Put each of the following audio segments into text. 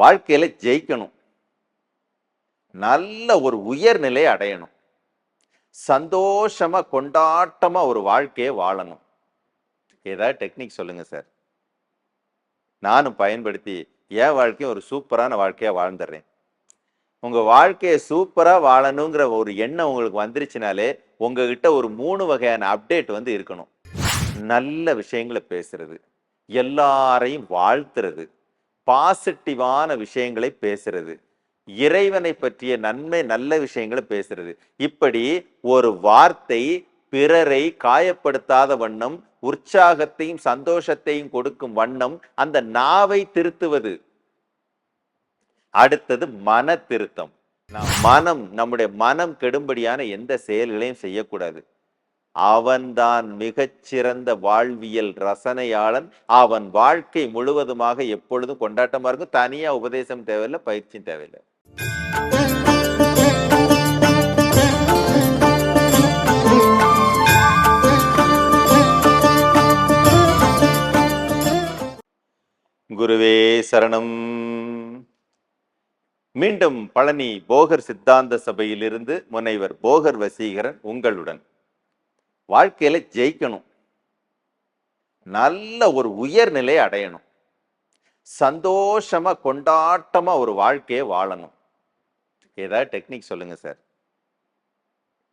வாழ்க்கையில் ஜெயிக்கணும். நல்ல ஒரு உயர்நிலை அடையணும். சந்தோஷமாக கொண்டாட்டமாக ஒரு வாழ்க்கையை வாழணும். ஏதாவது டெக்னிக் சொல்லுங்கள் சார் நானும் பயன்படுத்தி என் வாழ்க்கையும் ஒரு சூப்பரான வாழ்க்கையாக வாழ்ந்துடுறேன். உங்கள் வாழ்க்கையை சூப்பராக வாழணுங்கிற ஒரு எண்ணம் உங்களுக்கு வந்துருச்சுனாலே உங்ககிட்ட ஒரு மூணு வகையான அப்டேட் வந்து இருக்கணும். நல்ல விஷயங்களை பேசுறது. எல்லாரையும் வாழ்த்துறது. பாசிட்டிவான விஷயங்களை பேசுறது. இறைவனை பற்றிய நன்மை நல்ல விஷயங்களை பேசுறது. இப்படி ஒரு வார்த்தை பிறரை காயப்படுத்தாத வண்ணம் உற்சாகத்தையும் சந்தோஷத்தையும் கொடுக்கும் வண்ணம் அந்த நாவை திருத்துவது. அடுத்தது மன திருத்தம் மனம் நம்முடைய மனம் கெடும்படியான எந்த செயல்களையும் செய்யக்கூடாது. அவன்தான் மிகச்சிறந்த வாழ்வியல் ரசனையாளன். அவன் வாழ்க்கை முழுவதுமாக எப்பொழுதும் கொண்டாட்டமா இருக்கும். தனியா உபதேசம் தேவையில்லை பயிற்சியும் தேவையில்லை. குருவே சரணம். மீண்டும் பழனி போகர் சித்தாந்த சபையிலிருந்து முனைவர் போகர் வசீகரன் உங்களுடன். வாழ்க்கையில் ஜெயிக்கணும். நல்ல ஒரு உயர்நிலையை அடையணும். சந்தோஷமாக கொண்டாட்டமாக ஒரு வாழ்க்கையை வாழணும். ஏதாவது டெக்னிக் சொல்லுங்கள் சார்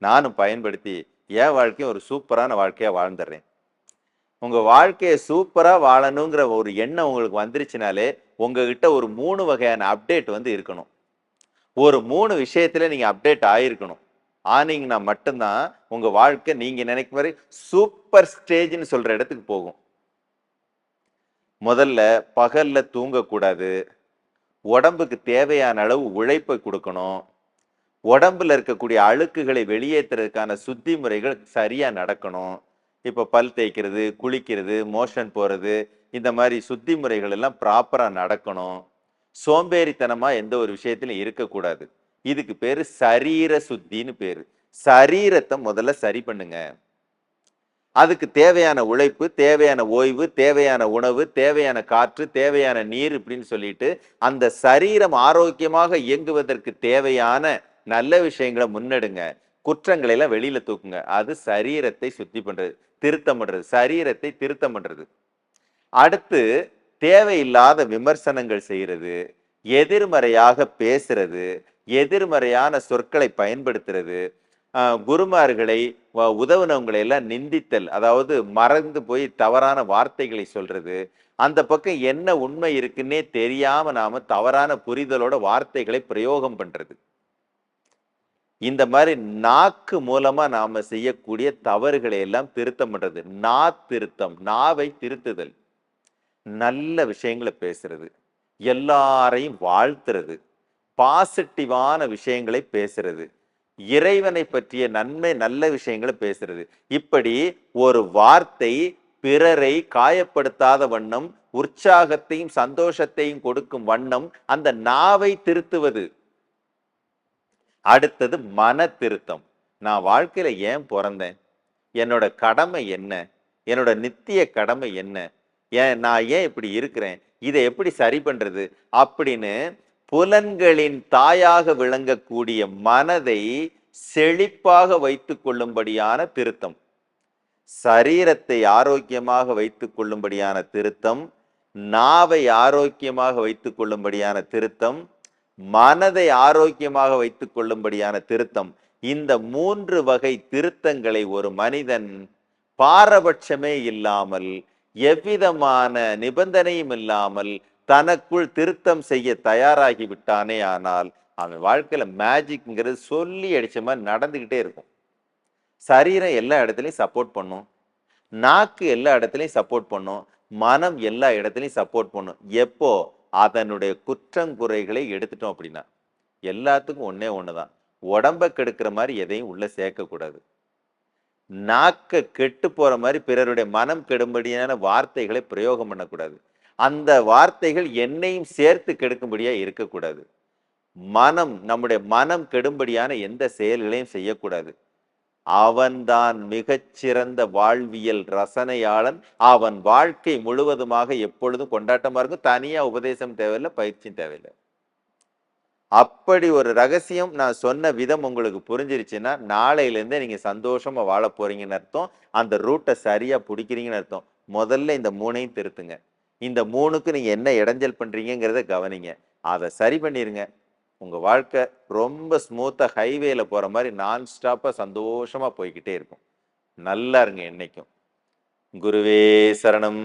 நானும் பயன்படுத்தி என் வாழ்க்கையும் ஒரு சூப்பரான வாழ்க்கையாக வாழ்ந்துடுறேன். உங்கள் வாழ்க்கையை சூப்பராக வாழணுங்கிற ஒரு எண்ணம் உங்களுக்கு வந்துருச்சுனாலே உங்ககிட்ட ஒரு மூணு வகையான அப்டேட் வந்து இருக்கணும். ஒரு மூணு விஷயத்தில் நீங்கள் அப்டேட் ஆகிருக்கணும் ஆனீங்கன்னா மட்டும்தான் உங்க வாழ்க்கை நீங்க நினைக்கிற மாதிரி சூப்பர் ஸ்டேஜ்னு சொல்ற இடத்துக்கு போகும். முதல்ல பகல்ல தூங்கக்கூடாது. உடம்புக்கு தேவையான அளவு உழைப்பை கொடுக்கணும். உடம்புல இருக்கக்கூடிய அழுக்குகளை வெளியேற்றுறதுக்கான சுத்தி முறைகள் சரியா நடக்கணும். இப்போ பல் தேய்க்கிறது குளிக்கிறது மோஷன் போறது இந்த மாதிரி சுத்தி முறைகள் எல்லாம் ப்ராப்பரா நடக்கணும். சோம்பேறித்தனமா எந்த ஒரு விஷயத்திலும் இருக்கக்கூடாது. இதுக்கு பேர் சரீர சுத்தின்னு பேர். சரீரத்தை முதல்ல சரி பண்ணுங்க. அதுக்கு தேவையான உழைப்பு தேவையான ஓய்வு தேவையான உணவு தேவையான காற்று தேவையான நீர் இப்படின்னு சொல்லிட்டு அந்த சரீரம் ஆரோக்கியமாக இயங்குவதற்கு தேவையான நல்ல விஷயங்களை முன்னெடுங்க. குற்றங்களை எல்லாம் வெளியில தூக்குங்க. அது சரீரத்தை சுத்தி பண்றது திருத்தம் பண்றது சரீரத்தை திருத்தம் பண்றது. அடுத்து தேவையில்லாத விமர்சனங்கள் செய்யறது எதிர்மறையாக பேசுறது எதிர்மறையான சொற்களை பயன்படுத்துறது குருமார்களை வ- உதவுனவங்களை எல்லாம் நிந்தித்தல் அதாவது மறந்து போய் தவறான வார்த்தைகளை சொல்றது அந்த பக்கம் என்ன உண்மை இருக்குன்னே தெரியாம நாம தவறான புரிதலோட வார்த்தைகளை பிரயோகம் பண்றது. இந்த மாதிரி நாக்கு மூலமா நாம செய்யக்கூடிய தவறுகளை எல்லாம் திருத்தம் பண்றது. நா திருத்தம் நாவை திருத்துதல். நல்ல விஷயங்களை பேசுறது. எல்லாரையும் வாழ்த்துறது. பாசிட்டிவான விஷயங்களை பேசுறது. இறைவனை பற்றிய நன்மை நல்ல விஷயங்களை பேசுறது. இப்படி ஒரு வார்த்தை பிறரை காயப்படுத்தாத வண்ணம் உற்சாகத்தையும் சந்தோஷத்தையும் கொடுக்கும் வண்ணம் அந்த நாவை திருத்துவது. அடுத்தது மன திருத்தம். நான் வாழ்க்கையில ஏன் பிறந்தேன்? என்னோட கடமை என்ன? என்னோட நித்திய கடமை என்ன? ஏன் நான் ஏன் இப்படி இருக்கிறேன்? இதை எப்படி சரி பண்றது? அப்படின்னு புலன்களின் தாயாக விளங்கக்கூடிய மனதை செழிப்பாக வைத்து கொள்ளும்படியான திருத்தம். சரீரத்தை ஆரோக்கியமாக வைத்து கொள்ளும்படியான திருத்தம். நாவை ஆரோக்கியமாக வைத்து கொள்ளும்படியான திருத்தம். மனதை ஆரோக்கியமாக வைத்து கொள்ளும்படியான திருத்தம். இந்த மூன்று வகை திருத்தங்களை ஒரு மனிதன் பாரபட்சமே இல்லாமல் எவ்விதமான நிபந்தனையும் இல்லாமல் தனக்குள் திருத்தம் செய்ய தயாராகி விட்டானே ஆனால் அவன் வாழ்க்கையில மேஜிக்ங்கிறது சொல்லி அடிச்ச மாதிரி நடந்துக்கிட்டே இருக்கும். சரீரம் எல்லா இடத்துலையும் சப்போர்ட் பண்ணும். நாக்கு எல்லா இடத்துலையும் சப்போர்ட் பண்ணும். மனம் எல்லா இடத்துலையும் சப்போர்ட் பண்ணும். எப்போ? அதனுடைய குற்றங்குறைகளை எடுத்துட்டோம் அப்படின்னா. எல்லாத்துக்கும் ஒன்றே ஒன்று தான் உடம்ப கெடுக்கிற மாதிரி எதையும் உள்ளே சேர்க்கக்கூடாது. நாக்கை கெட்டு போகிற மாதிரி பிறருடைய மனம் கெடும்படியான வார்த்தைகளை பிரயோகம் பண்ணக்கூடாது. அந்த வார்த்தைகள் என்னையும் சேர்த்து கெடுக்கும்படியாக இருக்கக்கூடாது. மனம் நம்முடைய மனம் கெடும்படியான எந்த செயல்களையும் செய்யக்கூடாது. அவன்தான் மிகச்சிறந்த வாழ்வியல் ரசனையாளன். அவன் வாழ்க்கை முழுவதுமாக எப்பொழுதும் கொண்டாட்டமா இருக்கும். தனியா உபதேசம் தேவையில்லை பயிற்சியும் தேவையில்லை. அப்படி ஒரு ரகசியம் நான் சொன்ன விதம் உங்களுக்கு புரிஞ்சிருச்சுன்னா நாளையிலேருந்தே நீங்கள் நீங்க சந்தோஷமா வாழ போறீங்கன்னு அர்த்தம். அந்த ரூட்டை சரியா பிடிக்கிறீங்கன்னு அர்த்தம். முதல்ல இந்த மூணையும் திருத்துங்க. இந்த மூணுக்கு நீங்கள் என்ன இடைஞ்சல் பண்ணுறீங்கிறத கவனிங்க. அதை சரி பண்ணிடுங்க உங்கள் வாழ்க்கை ரொம்ப ஸ்மூத்தாக ஹைவேயில் போகிற மாதிரி நான் ஸ்டாப்பாக சந்தோஷமாக போய்கிட்டே இருக்கும். நல்லா இருங்க என்னைக்கும். குருவே சரணம்.